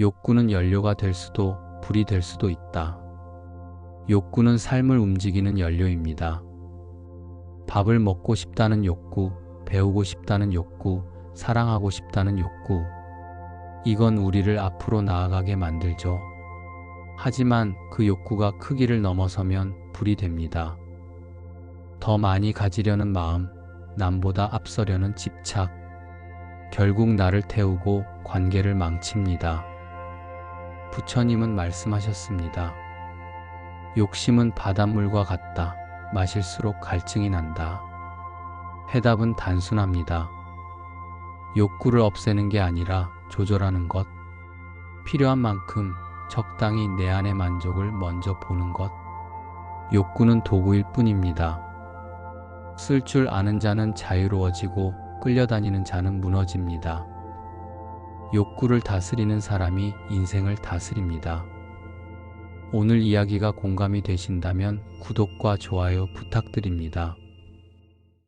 욕구는 연료가 될 수도 불이 될 수도 있다. 욕구는 삶을 움직이는 연료입니다. 밥을 먹고 싶다는 욕구, 배우고 싶다는 욕구, 사랑하고 싶다는 욕구. 이건 우리를 앞으로 나아가게 만들죠. 하지만 그 욕구가 크기를 넘어서면 불이 됩니다. 더 많이 가지려는 마음, 남보다 앞서려는 집착. 결국 나를 태우고 관계를 망칩니다. 부처님은 말씀하셨습니다. 욕심은 바닷물과 같다. 마실수록 갈증이 난다. 해답은 단순합니다. 욕구를 없애는 게 아니라 조절하는 것. 필요한 만큼 적당히 내 안의 만족을 먼저 보는 것. 욕구는 도구일 뿐입니다. 쓸 줄 아는 자는 자유로워지고 끌려다니는 자는 무너집니다. 욕구를 다스리는 사람이 인생을 다스립니다. 오늘 이야기가 공감이 되신다면 구독과 좋아요 부탁드립니다.